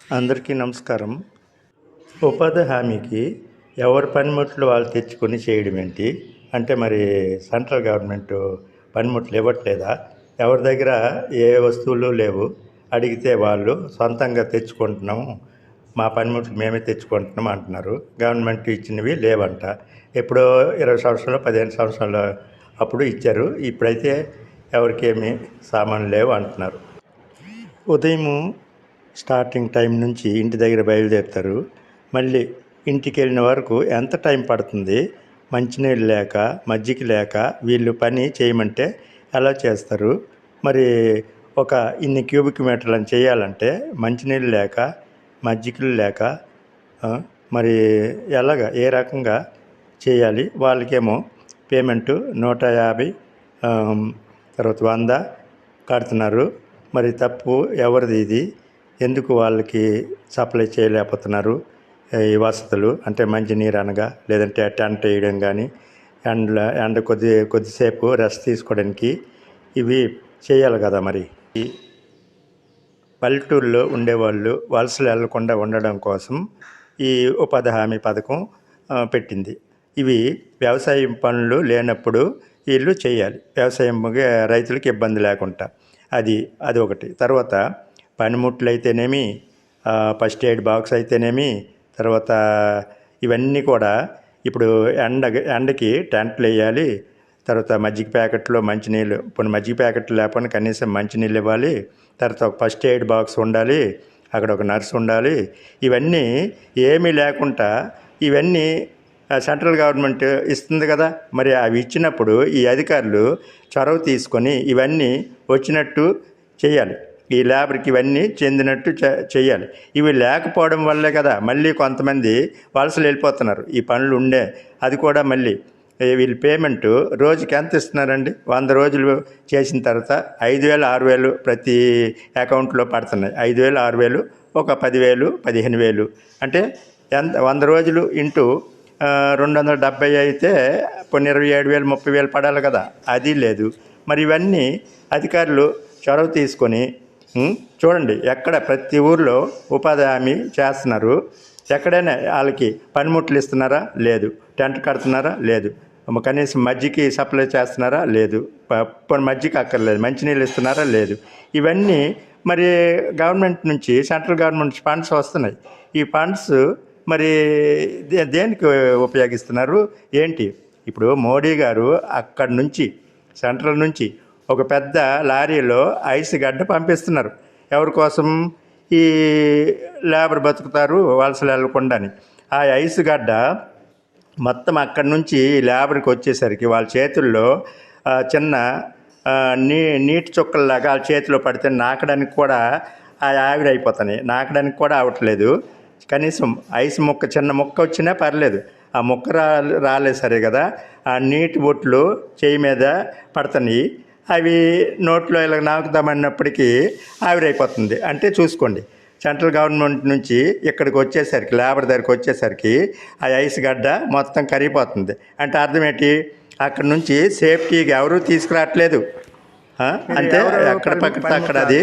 అందరికీ నమస్కారం. ఉపాధి హామీకి ఎవరి పనిముట్లు వాళ్ళు తెచ్చుకొని చేయడం ఏంటి? అంటే మరి సెంట్రల్ గవర్నమెంట్ పనిముట్లు ఇవ్వట్లేదా? ఎవరి దగ్గర ఏ వస్తువులు లేవు? అడిగితే వాళ్ళు సొంతంగా తెచ్చుకుంటున్నాము మా పనిముట్లు మేమే తెచ్చుకుంటున్నాం అంటున్నారు. గవర్నమెంట్ ఇచ్చినవి లేవంట. ఎప్పుడో ఇరవై సంవత్సరాలు పదిహేను సంవత్సరాలు అప్పుడు ఇచ్చారు. ఇప్పుడైతే ఎవరికేమీ సామాన్లు లేవు అంటున్నారు. ఉదయము స్టార్టింగ్ టైం నుంచి ఇంటి దగ్గర బయలుదేరుతారు. మళ్ళీ ఇంటికి వెళ్ళిన వరకు ఎంత టైం పడుతుంది? మంచినీళ్ళు లేక మజ్జిగ లేక వీళ్ళు పని చేయమంటే ఎలా చేస్తారు? మరి ఒక ఇన్ని క్యూబిక్ మీటర్లను చేయాలంటే మంచినీళ్ళు లేక మజ్జిగలు లేక మరి ఎలాగ ఏ రకంగా చేయాలి? వాళ్ళకేమో పేమెంటు నూట యాభై తర్వాత వంద కడుతున్నారు. మరి తప్పు ఎవరిది ఇది? ఎందుకు వాళ్ళకి సప్లై చేయలేకపోతున్నారు ఈ వసతులు? అంటే మంచినీరు అనగా లేదంటే టెంట్ వేయడం కానీ అండ్ అండ్ కొద్ది కొద్దిసేపు రెస్ట్ తీసుకోవడానికి ఇవి చేయాలి కదా మరి. ఈ పల్లెటూరులో ఉండేవాళ్ళు వలసలు వెళ్ళకుండా ఉండడం కోసం ఈ ఉపాధి హామీ పథకం పెట్టింది. ఇవి వ్యవసాయం పనులు లేనప్పుడు వీళ్ళు చేయాలి. వ్యవసాయం రైతులకు ఇబ్బంది లేకుండా. అది అది ఒకటి. తర్వాత పనిముట్లు అయితేనేమి ఫస్ట్ ఎయిడ్ బాక్స్ అయితేనేమి తర్వాత ఇవన్నీ కూడా ఇప్పుడు ఎండ ఎండకి టెంట్లు వేయాలి తర్వాత మజ్జిగ ప్యాకెట్లో మంచినీళ్ళు ఇప్పుడు మజ్జిగ ప్యాకెట్లు లేకపోయినా కనీసం మంచినీళ్ళు ఇవ్వాలి తర్వాత ఒక ఫస్ట్ ఎయిడ్ బాక్స్ ఉండాలి అక్కడ ఒక నర్స్ ఉండాలి ఇవన్నీ ఏమీ లేకుండా ఇవన్నీ సెంట్రల్ గవర్నమెంట్ ఇస్తుంది కదా మరి అవి ఇచ్చినప్పుడు ఈ అధికారులు చొరవ తీసుకొని ఇవన్నీ వచ్చినట్టు చేయాలి. ఈ లేబర్కి ఇవన్నీ చెందినట్టు చేయాలి. ఇవి లేకపోవడం వల్లే కదా మళ్ళీ కొంతమంది వలసలు వెళ్ళిపోతున్నారు. ఈ పనులు ఉండే అది కూడా మళ్ళీ. వీళ్ళు పేమెంట్ రోజుకి ఎంత ఇస్తున్నారండి? వంద రోజులు చేసిన తర్వాత ఐదు వేలు ఆరు వేలు ప్రతి అకౌంట్లో పడుతున్నాయి. ఐదు వేలు ఆరు వేలు ఒక పదివేలు పదిహేను వేలు. అంటే ఎంత వంద రోజులు ఇంటూ రెండు వందల డెబ్బై అయితే కొన్ని ఇరవై ఏడు వేలు ముప్పై వేలు పడాలి కదా. అది లేదు. మరి ఇవన్నీ అధికారులు చొరవ తీసుకొని చూడండి ఎక్కడ ప్రతి ఊర్లో ఉపాధి హామీ చేస్తున్నారు? ఎక్కడైనా వాళ్ళకి పనిముట్లు ఇస్తున్నారా? లేదు. టెంట్ కడుతున్నారా? లేదు. కనీసం మజ్జికి సప్లై చేస్తున్నారా? లేదు. మజ్జికి అక్కర్లేదు. మంచినీళ్ళు ఇస్తున్నారా? లేదు. ఇవన్నీ మరి గవర్నమెంట్ నుంచి సెంట్రల్ గవర్నమెంట్ ఫండ్స్ వస్తున్నాయి. ఈ ఫండ్స్ మరి దే దేనికి ఉపయోగిస్తున్నారు? ఏంటి? ఇప్పుడు మోడీ గారు అక్కడి నుంచి సెంట్రల్ నుంచి ఒక పెద్ద లారీలో ఐస్ గడ్డ పంపిస్తున్నారు. ఎవరి కోసం? ఈ లేబర్ బతుకుతారు వలసలు వెళ్ళకుండా ఆ ఐస్ గడ్డ మొత్తం అక్కడి నుంచి లేబర్కి వచ్చేసరికి వాళ్ళ చేతుల్లో చిన్న నీ నీటి చుక్కల్లాగా వాళ్ళ చేతిలో పడితే నాకడానికి కూడా ఆ ఆవిరి అయిపోతున్నాయి నాకడానికి కూడా అవట్లేదు కనీసం ఐస్ ముక్క చిన్న ముక్క వచ్చినా పర్లేదు. ఆ ముక్క రా రాలేదు సరే కదా. ఆ నీటి బొట్లు చేయి మీద పడుతున్నాయి అవి నోట్లో ఇలా నాకుదామన్నప్పటికీ ఆవిరైపోతుంది. అంటే చూసుకోండి సెంట్రల్ గవర్నమెంట్ నుంచి ఇక్కడికి వచ్చేసరికి లేబర్ దగ్గరికి వచ్చేసరికి ఆ ఐస్ గడ్డ మొత్తం కరిగిపోతుంది. అంటే అర్థం ఏంటి? అక్కడ నుంచి సేఫ్టీగా ఎవరు తీసుకురావట్లేదు? అంటే ఎక్కడ పక్కన అక్కడ అది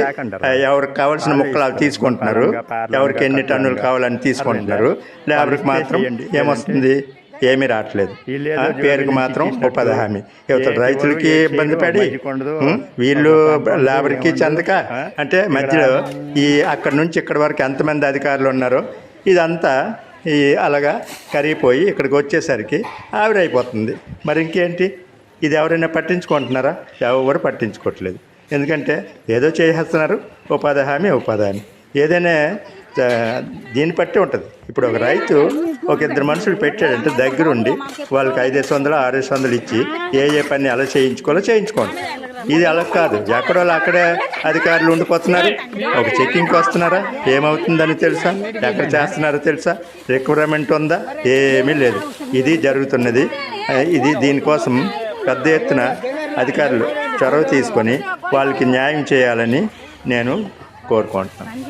ఎవరికి కావాల్సిన ముక్కలు అవి తీసుకుంటున్నారు. ఎవరికి ఎన్ని టన్నులు కావాలని తీసుకుంటున్నారు. లేబర్కి మాత్రం ఏమొస్తుంది? ఏమీ రావట్లేదు. పేరుకి మాత్రం ఉపాధి హామీ యువత రైతులకి ఇబ్బంది పడి వీళ్ళు లేబర్కి చెందక అంటే మధ్యలో ఈ అక్కడ నుంచి ఇక్కడి వరకు ఎంతమంది అధికారులు ఉన్నారో ఇదంతా ఈ అలాగా కరిగిపోయి ఇక్కడికి వచ్చేసరికి ఆవిరైపోతుంది. మరి ఇంకేంటి? ఇది ఎవరైనా పట్టించుకుంటున్నారా? ఎవరు పట్టించుకోవట్లేదు. ఎందుకంటే ఏదో చేసేస్తున్నారు ఉపాధి హామీ ఉపాధి హామీ. ఏదైనా దీన్ని బట్టి ఉంటుంది. ఇప్పుడు ఒక రైతు ఒక ఇద్దరు మనుషులు పెట్టాడంటే దగ్గరుండి వాళ్ళకి ఐదేసి వందలు ఆరేసి వందలు ఇచ్చి ఏ ఏ పని అలా చేయించుకోవాలో చేయించుకోండి. ఇది అలా కాదు. ఎక్కడో అక్కడే అధికారులు ఉండిపోతున్నారు? ఒక చెక్కింగ్కి వస్తున్నారా? ఏమవుతుందని తెలుసా? ఎక్కడ చేస్తున్నారో తెలుసా? రిక్వైర్మెంట్ ఉందా? ఏమీ లేదు. ఇది జరుగుతున్నది. ఇది దీనికోసం పెద్ద ఎత్తున అధికారులు చొరవ తీసుకొని వాళ్ళకి న్యాయం చేయాలని నేను కోరుకుంటున్నాను.